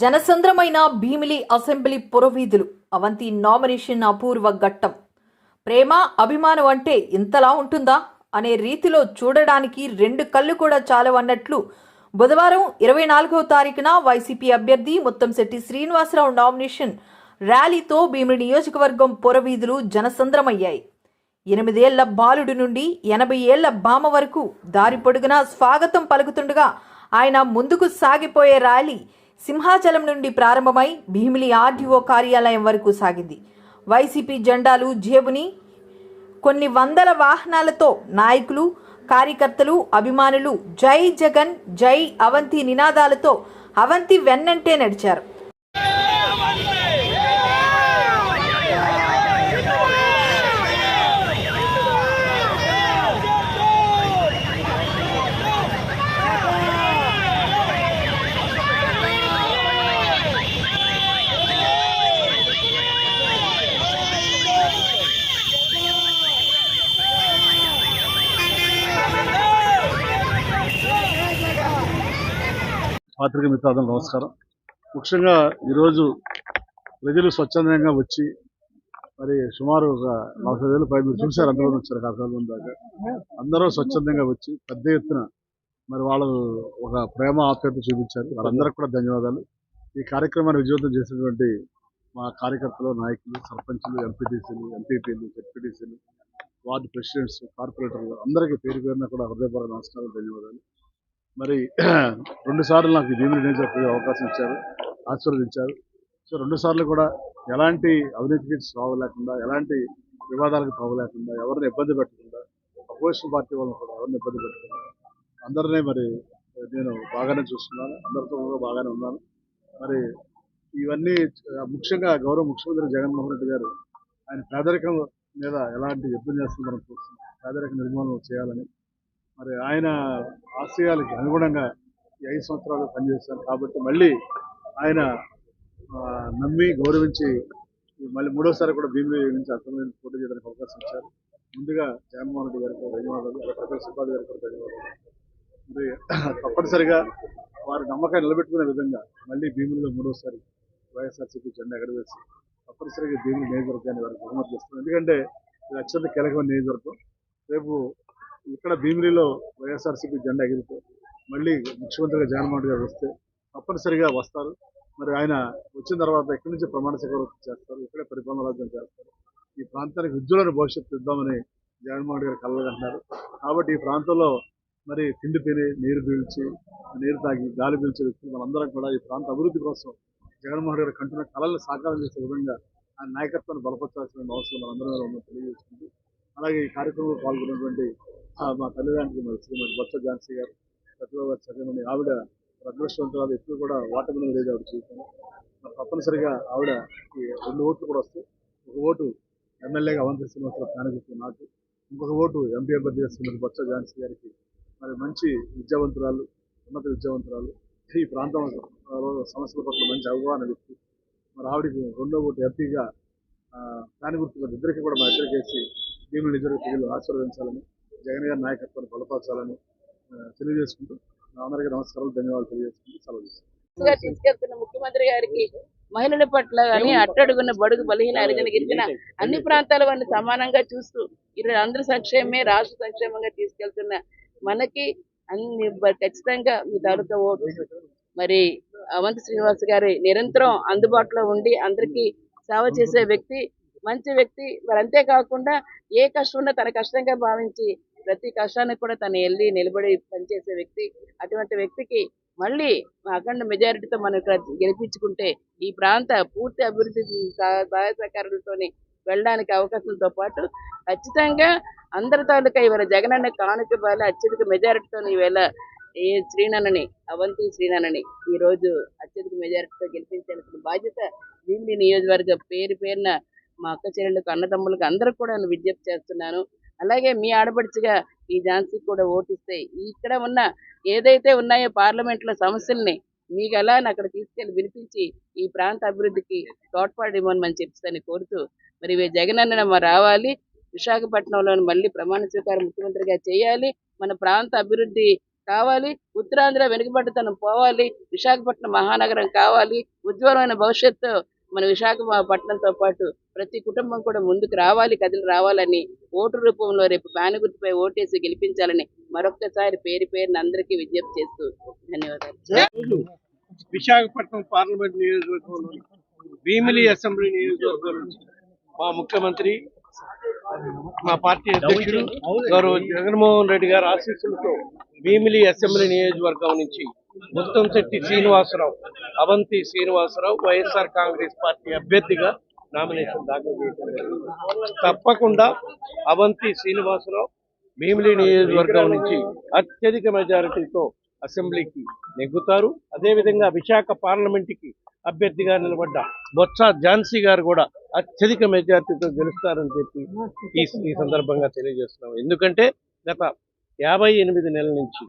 జనసంద్రమైన Bheemili assembly పురవీధులు Avanthi nomination అపూర్వ ఘట్టం. ప్రేమ అభిమానం అంటే ఇంతలా ఉంటుందా? అనే రీతిలో చూడడానికి రెండు కళ్ళు కూడా చాలవన్నట్లు బుధవారం ఇరవై నాలుగవ తారీఖున వైసీపీ అభ్యర్థి ముత్తంశెట్టి శ్రీనివాసరావు నామినేషన్ ర్యాలీతో భీమిలి నియోజకవర్గం పురవీధులు జనసంద్రమయ్యాయి. ఎనిమిదేళ్ళ బాలుడి నుండి ఎనభై ఏళ్ళ భామ వరకు దారి పొడుగునా స్వాగతం పలుకుతుండగా ఆయన ముందుకు సాగిపోయే ర్యాలీ సింహాచలం నుండి ప్రారంభమై భీమిలి ఆర్డీఓ కార్యాలయం వరకు సాగింది. వైసీపీ జెండాలు జేబుని కొన్ని వందల వాహనాలతో నాయకులు కార్యకర్తలు అభిమానులు జై జగన్ జై అవంతి నినాదాలతో అవంతి వెన్నంటే నడిచారు. పాత్రిక మిత్రాదులు నమస్కారం. ముఖ్యంగా ఈరోజు ప్రజలు స్వచ్ఛందంగా వచ్చి మరి సుమారు ఒక నలభై వేల పై మీరు చూశారు అందరూ వచ్చారు కాకాల దాకా. అందరూ స్వచ్ఛందంగా వచ్చి పెద్ద ఎత్తున మరి వాళ్ళు ఒక ప్రేమ ఆప్యాయత చూపించారు. వాళ్ళందరికీ కూడా ధన్యవాదాలు. ఈ కార్యక్రమాన్ని విజయవంతం చేసినటువంటి మా కార్యకర్తలు నాయకులు సర్పంచులు ఎంపీటీసీలు ఎంపీపీలు జెడ్పీటీసీలు వార్డు ప్రెసిడెంట్స్ కార్పొరేటర్లు అందరికీ పేరు పేరున కూడా హృదయపూర్వక నమస్కారాలు ధన్యవాదాలు. మరి రెండు సార్లు నాకు ఈ భీమిలి నియోజకవర్గ అవకాశం ఇచ్చారు ఆశీర్వదించారు. సో రెండు సార్లు కూడా ఎలాంటి అవినీతికి తావు లేకుండా ఎలాంటి వివాదాలకు తావు లేకుండా ఎవరిని ఇబ్బంది పెట్టకుండా అపోజిషన్ పార్టీ వాళ్ళని కూడా ఎవరిని ఇబ్బంది పెట్టకుండా అందరినీ మరి నేను బాగానే చూస్తున్నాను. అందరితో కూడా బాగానే ఉన్నాను. మరి ఇవన్నీ ముఖ్యంగా గౌరవ ముఖ్యమంత్రి జగన్మోహన్ రెడ్డి గారు ఆయన పేదరికం మీద ఎలాంటి యుద్ధం చేస్తుందని చూస్తున్నాం. పేదరిక నిర్మూలన చేయాలని మరి ఆయన ఆశయాలకి అనుగుణంగా ఈ ఐదు సంవత్సరాలు పనిచేశాను కాబట్టి మళ్ళీ ఆయన నమ్మి గౌరవించి మళ్ళీ మూడోసారి కూడా భీమి నుంచి అసెంబ్లీ పోటీ చేయడానికి అవకాశం ఇచ్చారు. ముందుగా జగన్మోహన్ రెడ్డి గారికి ధన్యవాదాలు ప్రొఫెసర్ ప్రకాష్ గారికి కూడా ధన్యవాదాలు. మరి తప్పనిసరిగా వారి నమ్మకాన్ని నిలబెట్టుకునే విధంగా మళ్ళీ భీమిలిలో మూడోసారి వైఎస్ఆర్సీపీ జెండా ఎగరవేసి తప్పనిసరిగా భీమిలి నియోజకవర్గాన్ని వారికి బహుమతి చేస్తున్నారు ఎందుకంటే ఇది అత్యంత కీలకమైన నియోజకవర్గం. రేపు ఇక్కడ భీమిలిలో వైఎస్ఆర్సీపీ జెండా ఎగిరితే మళ్ళీ ముఖ్యమంత్రిగా జగన్మోహన్ గారు వస్తే తప్పనిసరిగా వస్తారు. మరి ఆయన వచ్చిన తర్వాత ఇక్కడి నుంచి ప్రమాణ స్వీకారం చేస్తారు? ఇక్కడే పరిపాలన రాజ్యం చేస్తారు. ఈ ప్రాంతానికి ఉజ్వలన భవిష్యత్తు ఇద్దామని జగన్మోహన్ గారు కలగంటున్నారు కాబట్టి ఈ ప్రాంతంలో మరి తిండి తిని నీరు పీల్చి నీరు తాగి గాలి పీల్చే వ్యక్తులు మనందరం కూడా ఈ ప్రాంత అభివృద్ధి కోసం జగన్మోహన్ గారు కంటున్న కళలను సాకారం చేసే విధంగా ఆయన నాయకత్వాన్ని బలపరచాల్సిన అవసరం మనందరం తెలియజేస్తుంది అలాగే ఈ కార్యక్రమంలో పాల్గొన్నటువంటి మా తల్లిదండ్రులు మరి శ్రీమతి బొత్స ఝాన్సీ గారు ప్రతిభా గారు ఆవిడ అదృష్టవంతురాలు ఎప్పుడు కూడా ఓటమి లేదు ఆవిడ జీవితంలో. తప్పనిసరిగా ఆవిడ ఈ రెండు ఓట్లు కూడా వస్తాయి. ఒక ఓటు ఎమ్మెల్యేగా అవంతి శ్రీనివాసరావు కానిపిస్తుంది నాకు ఇంకొక ఓటు ఎంపీ అభ్యర్థిగా శ్రీమతి బొత్స ఝాన్సీ గారికి. మరి మంచి విద్యావంతురాలు ఉన్నత విద్యావంతురాలు ఈ ప్రాంతం సమస్యల పట్ల మంచి అవగాహన వ్యక్తి. మరి ఆవిడకి రెండో ఓటు ఎంపీగా కాని గుర్తుగా ఇద్దరికి కూడా మా ఇద్దరికి వేసి భీముల నిజరు ప్రజలు ఆశీర్వదించాలని జగన్ గారి నాయకత్వాన్ని బలపరచాలని తెలియజేసుకుంటూ అందరికీ నమస్కారాలు ధన్యవాదాలు తెలియజేసుకుంటూ సెలవు తీసుకెళ్తున్న ముఖ్యమంత్రి గారికి మహిళల పట్ల కానీ అట్టడుగున్న బడుగు బలహీన అరిగిన గిరిగిన అన్ని ప్రాంతాల వారిని సమానంగా చూస్తూ ఈరోజు అందరి సంక్షేమమే రాష్ట్ర సంక్షేమంగా తీసుకెళ్తున్న మనకి అన్ని ఖచ్చితంగా మీ తాలూకా ఓటు మరి అవంతి శ్రీనివాస్ గారి నిరంతరం అందుబాటులో ఉండి అందరికీ సేవ చేసే వ్యక్తి మంచి వ్యక్తి. మరి అంతేకాకుండా ఏ కష్టం ఉన్నా తన కష్టంగా భావించి ప్రతి కష్టానికి కూడా తను వెళ్ళి నిలబడి పనిచేసే వ్యక్తి. అటువంటి వ్యక్తికి మళ్ళీ అఖండ మెజారిటీతో మనం ఇక్కడ గెలిపించుకుంటే ఈ ప్రాంత పూర్తి అభివృద్ధి సహాయ సహకారాలతోని వెళ్ళడానికి అవకాశంతో పాటు ఖచ్చితంగా అందరి తాలూకా ఇవాళ జగనన్న కానుక బాల అత్యధిక మెజారిటీతో ఈవేళ ఏ శ్రీనన్నని అవంతి శ్రీనన్నని ఈ రోజు అత్యధిక మెజారిటీతో గెలిపించాల్సిన బాధ్యత భీమిలి నియోజకవర్గ పేరు పేరున మా అక్క చెల్లెళ్ళకు అన్నదమ్ములకు అందరికి కూడా విజ్ఞప్తి చేస్తున్నాను. అలాగే మీ ఆడపడుచుగా ఈ ఝాన్సీకి కూడా ఓటిస్తే ఇక్కడ ఉన్న ఏదైతే ఉన్నాయో పార్లమెంట్లో సమస్యల్ని మీకు ఎలా అక్కడ తీసుకెళ్ళి వినిపించి ఈ ప్రాంత అభివృద్ధికి తోడ్పాటు మనం చెప్తాను కోరుతూ మరి ఇవి జగన్ మరి రావాలి. విశాఖపట్నంలో మళ్ళీ ప్రమాణ స్వీకారం ముఖ్యమంత్రిగా చేయాలి. మన ప్రాంత అభివృద్ధి కావాలి. ఉత్తరాంధ్ర వెనుకబడ్డతనం పోవాలి. విశాఖపట్నం మహానగరం కావాలి. ఉజ్వలమైన భవిష్యత్తు మన విశాఖపట్నంతో పాటు ప్రతి కుటుంబం కూడా ముందుకు రావాలి కదిలి రావాలని ఓటు రూపంలో రేపు ఫ్యాన్ గుర్తుపై ఓటేసి గెలిపించాలని మరొక్కసారి పేరు పేరున అందరికీ విజ్ఞప్తి చేస్తూ ధన్యవాదాలు. విశాఖపట్నం పార్లమెంట్ నియోజకవర్గంలో భీమిలి అసెంబ్లీ నియోజకవర్గం నుంచి మా ముఖ్యమంత్రి మా పార్టీ అధ్యక్షుడు గౌరవ జగన్మోహన్ రెడ్డి గారి ఆశీస్సులతో భీమిలి అసెంబ్లీ నియోజకవర్గం నుంచి ముత్తంశెట్టి శ్రీనివాసరావు అవంతి శ్రీనివాసరావు వైఎస్ఆర్ కాంగ్రెస్ పార్టీ అభ్యర్థిగా నామినేషన్ దాఖలు చేయడం తప్పకుండా అవంతి శ్రీనివాసరావు భీమిలి నియోజకవర్గం నుంచి అత్యధిక మెజారిటీతో అసెంబ్లీకి నెగ్గుతారు. అదేవిధంగా విశాఖ పార్లమెంటుకి అభ్యర్థిగా నిలబడ్డ బొత్స ఝాన్సీ గారు కూడా అత్యధిక మెజార్టీతో గెలుస్తారని చెప్పి ఈ ఈ సందర్భంగా తెలియజేస్తున్నాం. ఎందుకంటే గత యాభై ఎనిమిది నెలల నుంచి